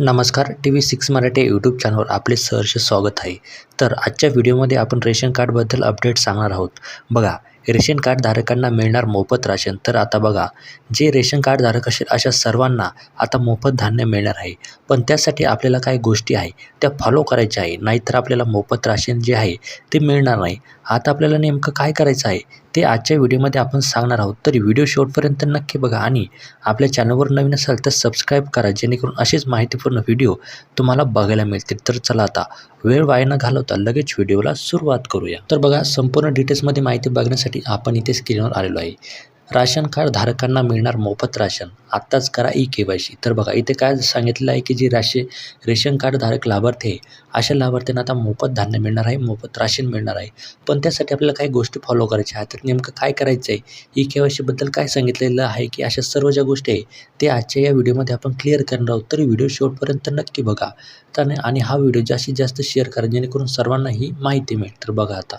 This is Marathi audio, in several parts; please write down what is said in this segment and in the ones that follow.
नमस्कार T V six Marathi YouTube चॅनलवर आपले सहर्ष स्वागत आहे. तर आजच्या व्हिडिओमध्ये आपण रेशन कार्डबद्दल अपडेट सांगणार आहोत. बघा रेशन कार्ड धारकांना मिळणार मोफत राशन. तर आता बघा जे रेशन कार्ड धारक असेल अशा सर्वांना आता मोफत धान्य मिळणार आहे. पण त्यासाठी आपल्याला काही गोष्टी आहे त्या फॉलो करायच्या आहे. नाहीतर आपल्याला मोफत राशन जे आहे ते मिळणार नाही. आता आपल्याला नेमकं काय करायचं आहे? ते आजच्या व्हिडिओमध्ये आपण सांगणार आहोत. तर व्हिडिओ शेवटपर्यंत नक्की बघा आणि आपल्या चॅनलवर नवीन असाल तर सबस्क्राईब करा जेणेकरून असेच माहितीपूर्ण व्हिडिओ तुम्हाला बघायला मिळतील. तर चला आता वेळ वाया न घालवता लगेच व्हिडिओला सुरुवात करूया. तर बघा संपूर्ण डिटेल्समध्ये माहिती बघण्यासाठी आपण इथे स्क्रीनवर आलेलो आहे. राशन कार्ड धारकांना मिळणार मोफत राशन. आत्ताच करा ई के वाय सी. तर बघा इथे काय सांगितलं आहे की जे राशे रेशन कार्ड धारक लाभार्थी आहे अशा लाभार्थ्यांना आता मोफत धान्य मिळणार आहे मोफत राशन मिळणार आहे. पण त्यासाठी आपल्याला काही गोष्टी फॉलो करायच्या आहेत. तर नेमकं काय करायचं आहे ई के वाय सीबद्दल काय सांगितलेलं आहे की अशा सर्व ज्या गोष्टी आहे ते आजच्या या व्हिडिओमध्ये आपण क्लिअर करणार आहोत. तर व्हिडिओ शेवटपर्यंत नक्की बघा. तर आणि हा व्हिडिओ जास्तीत जास्त शेअर करा जेणेकरून सर्वांना ही माहिती मिळेल. तर बघा आता.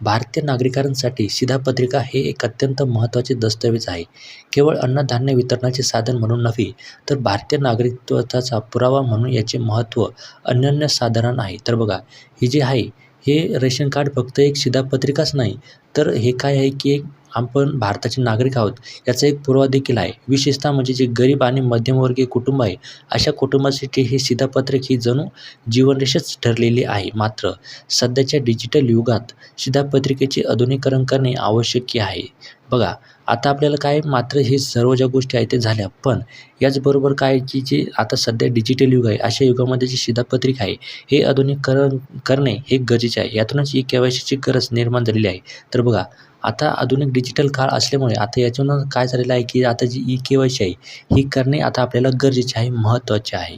भारतीय नागरिकांसाठी शिधापत्रिका हे एक अत्यंत महत्त्वाचे दस्तऐवज आहे. केवळ अन्नधान्य वितरणाचे साधन म्हणून नव्हे तर भारतीय नागरिकत्वाचा पुरावा म्हणून याचे महत्त्व अनन्यसाधारण आहे. तर बघा हे जे आहे हे रेशन कार्ड फक्त एक शिधापत्रिकाच नाही तर हे काय आहे की एक आपण भारताचे नागरिक आहोत याचा एक पुरावा देखील आहे. विशेषतः म्हणजे जे गरीब आणि मध्यमवर्गीय कुटुंब आहे अशा कुटुंबासाठी हे शिधापत्रक ही जणू जीवनरेषाच ठरलेली आहे. मात्र सध्याच्या डिजिटल युगात शिधापत्रिकेचे आधुनिकरण करणे आवश्यक आहे. बघा आता आपल्याला काय मात्र हे सर्व ज्या गोष्टी आहेत ते झाल्या. पण याचबरोबर काय की जे आता सध्या डिजिटल युग आहे अशा युगामध्ये जी शिधापत्रिका आहे हे आधुनिकरण करणे हे गरजेचे आहे. यातूनच ई के वाय सीची गरज निर्माण झालेली आहे. तर बघा आता आधुनिक डिजिटल काळ असल्यामुळे आता याच्यानं काय झालेलं आहे की आता जी ई के वाय सी आहे ही करणे आता आपल्याला गरजेचे आहे महत्त्वाचे आहे.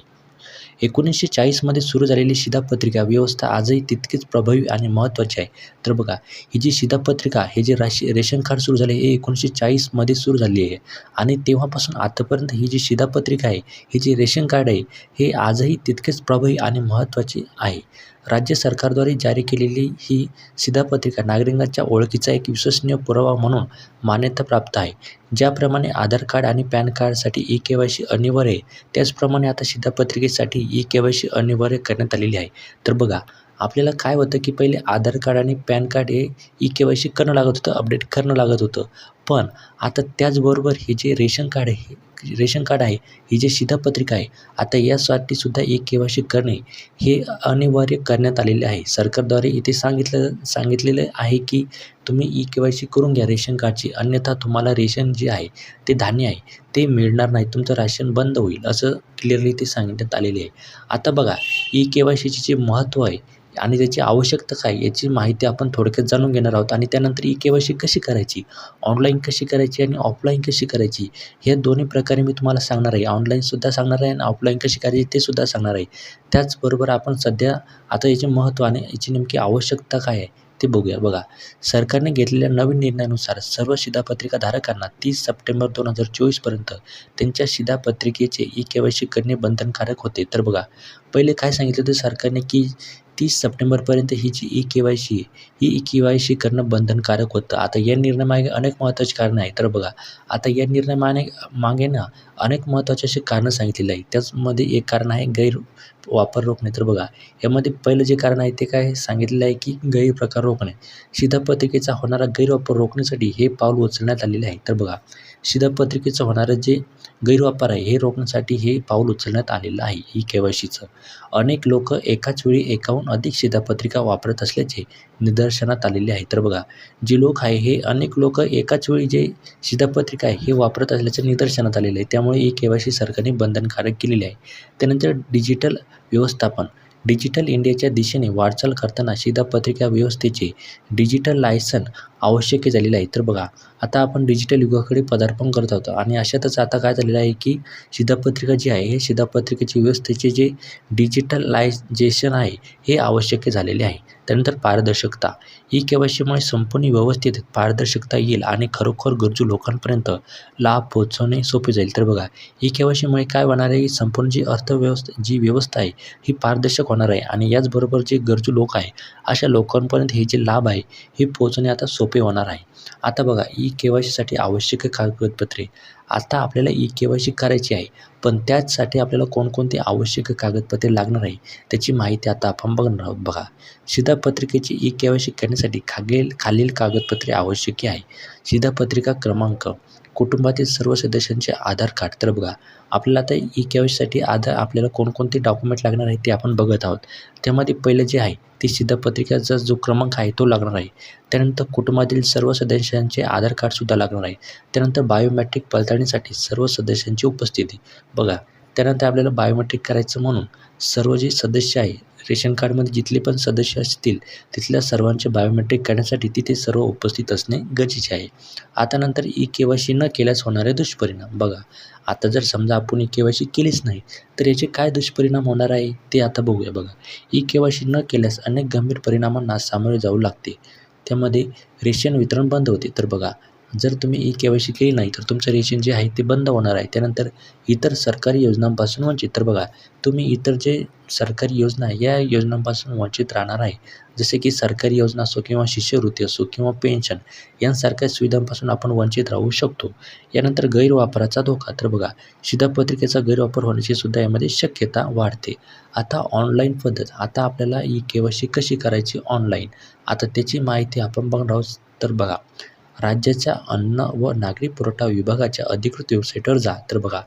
एकोणीसशे चाळीसमध्ये सुरू झालेली शिधापत्रिका व्यवस्था आजही तितकीच प्रभावी आणि महत्त्वाची आहे. तर बघा ही जी शिधापत्रिका हे जे राशी रेशन कार्ड सुरू झाले हे एकोणीसशे चाळीसमध्ये सुरू झाली आहे. आणि तेव्हापासून आतापर्यंत ही जी शिधापत्रिका आहे हे जे रेशन कार्ड आहे हे आजही तितकेच प्रभावी आणि महत्त्वाचे आहे. राज्य सरकारद्वारे जारी केलेली ही शिधापत्रिका नागरिकांच्या ओळखीचा एक विश्वसनीय पुरावा म्हणून मान्यता प्राप्त आहे. ज्याप्रमाणे आधार कार्ड आणि पॅन कार्डसाठी ई के वाय सी अनिवार्य आहे त्याचप्रमाणे आता शिधापत्रिकेसाठी ई के वाय सी अनिवार्य करण्यात आलेली आहे. तर बघा आपल्याला काय होतं की पहिले आधार कार्ड आणि पॅन कार्ड हे ई के वाय सी करणं लागत होतं अपडेट करणं लागत होतं. पण आता त्याचबरोबर हे जे रेशन कार्ड आहे रेशन कार्ड आहे ही जी शिधापत्रिका आहे आता यासाठी सुद्धा ई के वाय सी करणे हे अनिवार्य करण्यात आलेले आहे. सरकारद्वारे इथे सांगितलं सांगितलेलं आहे की तुम्ही ई के वाय सी करून घ्या रेशन कार्डची अन्यथा तुम्हाला रेशन जे आहे ते धान्य आहे ते मिळणार नाही तुमचं राशन बंद होईल असं क्लिअरली ते सांगण्यात आलेले आहे. आता बघा ई के वाय सीचे जे महत्त्व आहे आणि त्याची आवश्यकता काय याची माहिती आपण थोडक्यात जाणून घेणार आहोत. आणि त्यानंतर ई के वाय सी कशी करायची? ऑनलाईन कशी करायची आणि ऑफलाईन कशी करायची? हे दोन्ही प्रकारे मी तुम्हाला सांगणार आहे. ऑनलाईनसुद्धा सांगणार आहे आणि ऑफलाईन कशी करायची ते सुद्धा सांगणार आहे. त्याचबरोबर आपण सध्या आता याचे महत्त्व आणि याची नेमकी आवश्यकता काय आहे ते बघूया. बघा सरकारने घेतलेल्या नवीन निर्णयानुसार सर्व शिधापत्रिका धारकांना तीस सप्टेंबर दोन हजार चोवीसपर्यंत त्यांच्या शिधापत्रिकेचे ई के वाय सी करणे बंधनकारक होते. तर बघा पहिले काय सांगितलं होतं सरकारने की तीस सप्टेंबरपर्यंत ही जी ई के वाय सी ही ई के वाय सी करणं बंधनकारक होतं. आता या निर्णयामागे अनेक महत्त्वाची कारणं आहेत. तर बघा आता या निर्णयामागे मागे ना अनेक महत्त्वाचे असे कारणं सांगितलेली आहे त्याचमध्ये एक कारण आहे गैर वापर रोखणे. तर बघा यामध्ये पहिलं जे कारण आहे ते काय सांगितलेलं आहे की गैरप्रकार रोखणे. शिधापत्रिकेचा होणारा गैरवापर रोखण्यासाठी हे पाऊल उचलण्यात आलेले आहे. तर बघा शिधापत्रिकेचं होणारं जे गैरवापर आहे हे रोखण्यासाठी हे पाऊल उचलण्यात आलेलं आहे ई के वाय सीचं अनेक लोक एकाच वेळी एकाहून अधिक शिधापत्रिका वापरत असल्याचे निदर्शनात आलेले आहे. तर बघा जे लोक आहे हे अनेक लोक एकाच वेळी जे शिधापत्रिका आहे हे वापरत असल्याचे निदर्शनात आलेले आहे. त्यामुळे ही के वाय सी सरकारने बंधनकारक केलेली आहे. त्यानंतर डिजिटल व्यवस्थापन. डिजिटल इंडियाच्या दिशेने वाटचाल करताना शिधापत्रिका व्यवस्थेचे डिजिटल लायसन आवश्यक झालेलं आहे. तर बघा आता आपण डिजिटल युगाकडे पदार्पण करत आहोत आणि अशातच आता काय झालेलं आहे की शिधापत्रिका जी आहे हे शिधापत्रिकेची व्यवस्थेचे जे डिजिटलायझेशन आहे हे आवश्यक झालेले आहे. त्यानंतर पारदर्शकता. ई के संपूर्ण व्यवस्थेत पारदर्शकता येईल आणि खरोखर गरजू लोकांपर्यंत लाभ पोहोचवणे सोपे जाईल. तर बघा ई के काय होणार आहे? संपूर्ण जी अर्थव्यवस्था जी व्यवस्था आहे ही पारदर्शक होणार आहे आणि याचबरोबर जे गरजू लोक आहे अशा लोकांपर्यंत हे जे लाभ आहे हे पोहोचणे आता सोपं सोपे होणार आहे. आता बघा ई के वाय सीसाठी आवश्यक कागदपत्रे. आता आपल्याला ई के वाय सी करायची आहे पण त्याचसाठी आपल्याला कोणकोणती आवश्यक कागदपत्रे लागणार आहे त्याची माहिती आता आपण बघणार आहोत बघा. शिधापत्रिकेची ई के वाय सी करण्यासाठी खागेल खालील कागदपत्रे आवश्यक आहे. शिधापत्रिका क्रमांक कुटुंबातील सर्व सदस्यांचे आधार कार्ड. तर बघा आपल्याला आता ई के वाय सीसाठी आधार आपल्याला कोणकोणते डॉक्युमेंट लागणार आहे ते आपण बघत आहोत. त्यामध्ये पहिलं जे आहे ते सिद्धपत्रिकाचा जो क्रमांक आहे तो लागणार आहे. त्यानंतर कुटुंबातील सर्व सदस्यांचे आधार कार्डसुद्धा लागणार आहे. त्यानंतर बायोमॅट्रिक पडताळणीसाठी सर्व सदस्यांची उपस्थिती. बघा त्यानंतर आपल्याला बायोमेट्रिक करायचं म्हणून सर्व जे सदस्य आहे रेशन कार्डमध्ये जिथले पण सदस्य असतील तिथल्या सर्वांचे बायोमेट्रिक करण्यासाठी तिथे सर्व उपस्थित असणे गरजेचे आहे. आता नंतर ई के वाय सी न केल्यास होणारे दुष्परिणाम. बघा आता जर समजा आपण ई के वाय सी केलीच नाही तर याचे काय दुष्परिणाम होणार आहे ते आता बघूया बघा. ई के वाय सी न केल्यास अनेक गंभीर परिणामांना सामोरे जाऊ लागते. त्यामध्ये रेशन वितरण बंद होते. तर बघा जर तुम्ही ई के वाय सी केली नाही तर तुमचं रेशन जे आहे ते बंद होणार आहे. त्यानंतर इतर सरकारी योजनांपासून वंचित. तर बघा तुम्ही इतर जे सरकारी योजना आहे या योजनांपासून वंचित राहणार आहे. जसे की सरकारी योजना असो किंवा शिष्यवृत्ती असो किंवा पेन्शन यांसारख्या सुविधांपासून आपण वंचित राहू शकतो. यानंतर गैरवापराचा धोका. तर बघा शिधापत्रिकेचा गैरवापर होण्याची सुद्धा यामध्ये शक्यता वाढते. आता ऑनलाईन पद्धत आता आपल्याला ई के वाय सी कशी करायची ऑनलाईन? आता त्याची माहिती आपण बघणार आहोत. तर बघा राज्याच्या अन्न व नागरी पुरवठा विभागाच्या अधिकृत वेबसाईटवर जा. तर बघा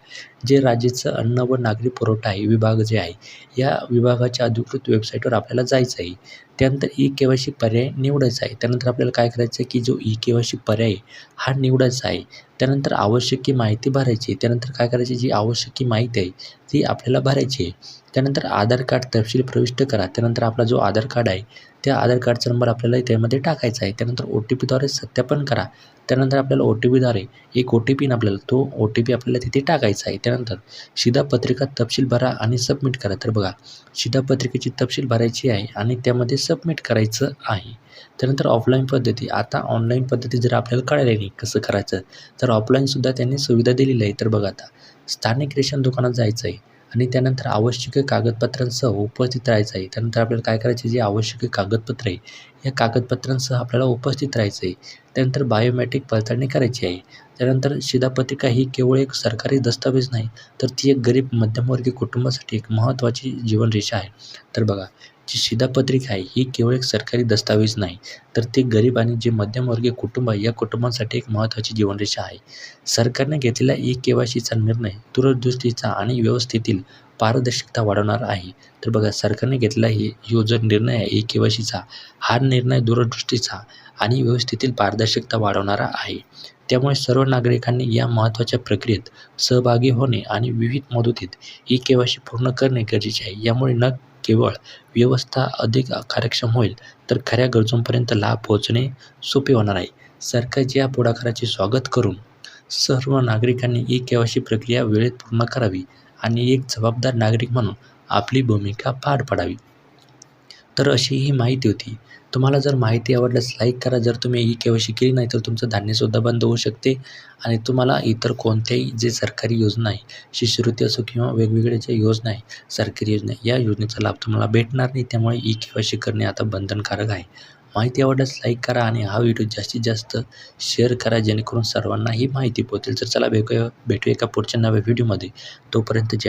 जे राज्याचं अन्न व नागरी पुरवठा आहे विभाग जे आहे या विभागाच्या अधिकृत वेबसाईटवर आपल्याला जायचं आहे. त्यानंतर ई के वाय सी पर्याय निवडायचा आहे. त्यानंतर आपल्याला काय करायचं आहे की जो ई के वाय सी पर्याय हा निवडायचा आहे. त्यानंतर आवश्यक माहिती भरायची आहे. त्यानंतर काय करायची जी आवश्यक माहिती आहे ती आपल्याला भरायची आहे. त्यानंतर आधार कार्ड तपशील प्रविष्ट करा. त्यानंतर आपला जो आधार कार्ड आहे त्या आधार कार्डचा नंबर आपल्याला त्यामध्ये टाकायचा आहे. त्यानंतर ओ टी पीद्वारे सत्यापन करा. त्यानंतर आपल्याला ओ टी पीद्वारे एक ओ टी पी आपल्याला तो ओ टी पी आपल्याला तिथे टाकायचा आहे. त्यानंतर शिधापत्रिका तपशील भरा आणि सबमिट करा. तर बघा शिधापत्रिकेची तपशील भरायची आहे आणि त्यामध्ये सबमिट करायचं आहे. त्यानंतर ऑफलाईन पद्धती. आता ऑनलाईन पद्धती जर आपल्याला कळायला नाही कसं करायचं तर ऑफलाईनसुद्धा त्यांनी सुविधा दिलेली आहे तर बघा आता स्थानिक रेशन दुकानात जायचं आहे. आणि त्यानंतर आवश्यक कागदपत्रांसह उपस्थित राहायचं आहे. त्यानंतर आपल्याला काय करायचे जे आवश्यक कागदपत्र आहे या कागदपत्रांसह आपल्याला उपस्थित राहायचं आहे. त्यानंतर बायोमॅट्रिक पडताळणी करायची आहे. त्यानंतर शिधापत्रिका ही केवळ एक सरकारी दस्तावेज नाही तर ती एक गरीब मध्यमवर्गीय कुटुंबासाठी एक महत्त्वाची जीवनरेषा आहे. तर बघा जी शिधापत्रिका आहे. ही केवळ एक सरकारी दस्तावेज नाही तर ते गरीब आणि जे मध्यमवर्गीय कुटुंब आहे या कुटुंबांसाठी एक महत्त्वाची जीवनरेषा आहे. सरकारने घेतलेला ई के वाय सीचा निर्णय दूरदृष्टीचा आणि व्यवस्थेतील पारदर्शकता वाढवणार आहे. तर बघा सरकारने घेतलेला हे यो जो निर्णय आहे ई के वाय सीचा हा निर्णय दूरदृष्टीचा आणि व्यवस्थेतील पारदर्शकता वाढवणारा आहे. त्यामुळे सर्व नागरिकांनी या महत्त्वाच्या प्रक्रियेत सहभागी होणे आणि विविध मुदतीत ई के वाय सी पूर्ण करणे गरजेचे आहे. यामुळे न केवळ व्यवस्था अधिक कार्यक्षम होईल तर खऱ्या गरजूंपर्यंत लाभ पोहोचणे सोपे होणार आहे. सरकारच्या या पुढाकाराचे स्वागत करून सर्व नागरिकांनी ई केवायसी प्रक्रिया वेळेत पूर्ण करावी आणि एक जबाबदार नागरिक म्हणून आपली भूमिका पार पाडावी. तर अशी ही माहिती होती. तुम्हाला जर माहिती आवडल्यास लाईक करा. जर तुम्ही ई के वाय सी केली नाही तर तुमचं धान्यसुद्धा बंद होऊ शकते आणि तुम्हाला इतर कोणत्याही जे सरकारी योजना आहे शिष्यवृत्ती असो किंवा वेगवेगळ्या जे योजना आहे सरकारी योजना या योजनेचा लाभ तुम्हाला भेटणार नाही. त्यामुळे ई के वाय सी करणे आता बंधनकारक आहे. माहिती आवडल्यास लाईक करा आणि हा व्हिडिओ जास्तीत जास्त शेअर करा. जेणेकरून सर्वांना ही माहिती पोहोचेल. तर चला भेटूया भेटूया एका पुढच्या नव्या व्हिडिओमध्ये तोपर्यंत जे